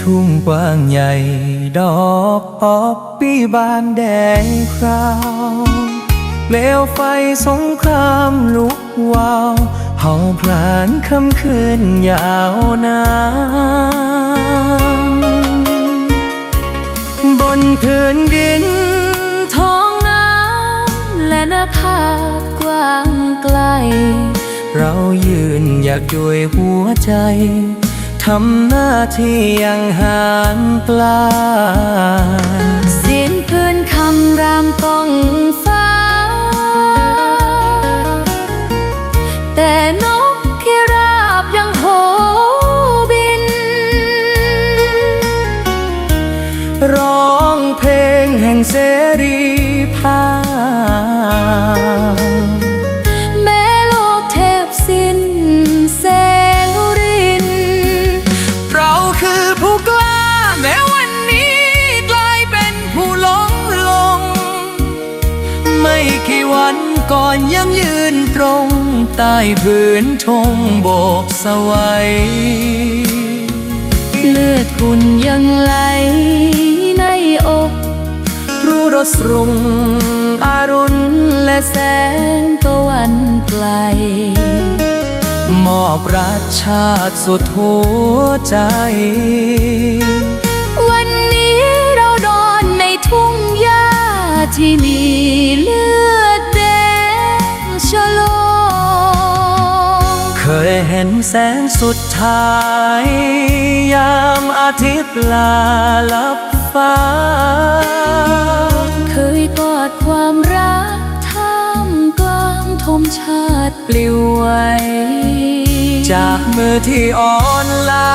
ทุ่งกว้างใหญ่ ดอกปอบปีบานแดงคราวเปลวไฟสงครามลุกวาวเผาพลานค่ำคืนยาวนานบนพื้นดินท้องน้ำและน้าผากกว้างไกล เรายืนอยากด้วยหัวใจ ทำหน้าที่อยังห่างไกลา คือผู้กล้าแม้วันนี้กลายเป็นผู้หลงลง ไม่กี่วันก่อนยังยืนตรงใต้พื้นธงโบกสวัยเลือดคุณยังไหลในอกรู้รสรุงอารุณและแสงตะวันไกล มอบรักชาติสุดหัวใจ วันนี้เรานอนในทุ่งหญ้าที่มีเลือดแดงชโลมเคยเห็นแสงสุดท้าย ยามอาทิตย์ลาลับฟ้า เคยกอดความรักท่ามกลางธมชาติปลิวไหว จากมือที่อ่อนล้า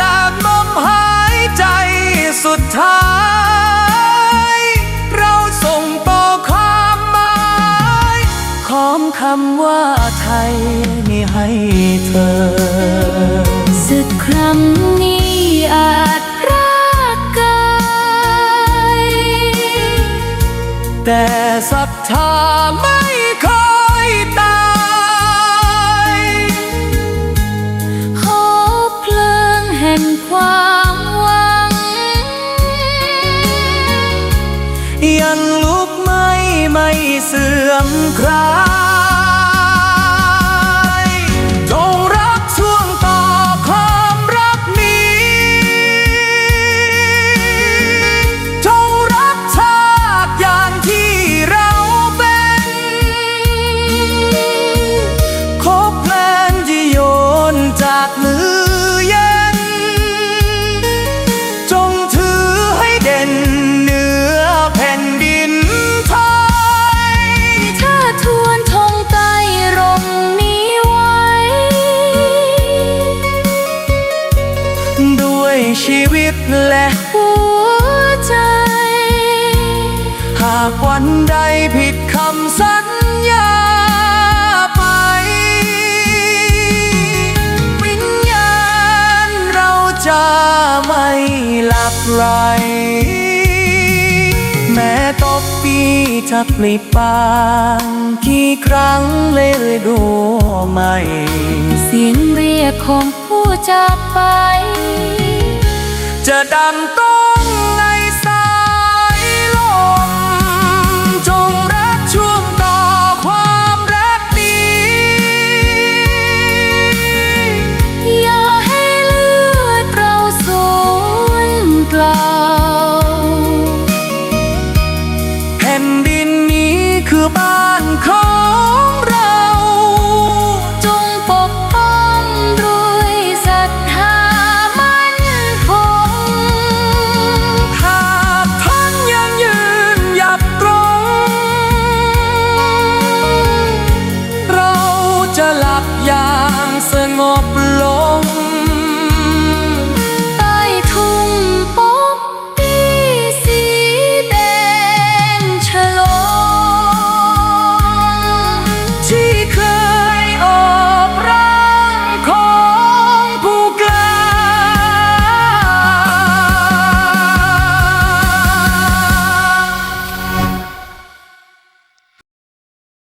จากลมหายใจสุดท้าย เราส่งต่อความหมายของคำว่าไทยนี่ให้เธอศึกครั้งนี้อาจรักกายแต่ศรัทธาไม่เค เสื่อมคลา วิตและหัวใจ หากวันใดผิดคำสัญญาไป วิญญาณเราจะไม่หลับไหลแม้ตบปีจะปลิบางกี่ครั้งเลยดูไม่ เสียงเรียกของผู้จากไป ดังต้องในสายลม จงรักช่วงต่อความรักดี อย่าให้เลือดเราสูญเปล่าแผ่นดินนี้คือบ้าน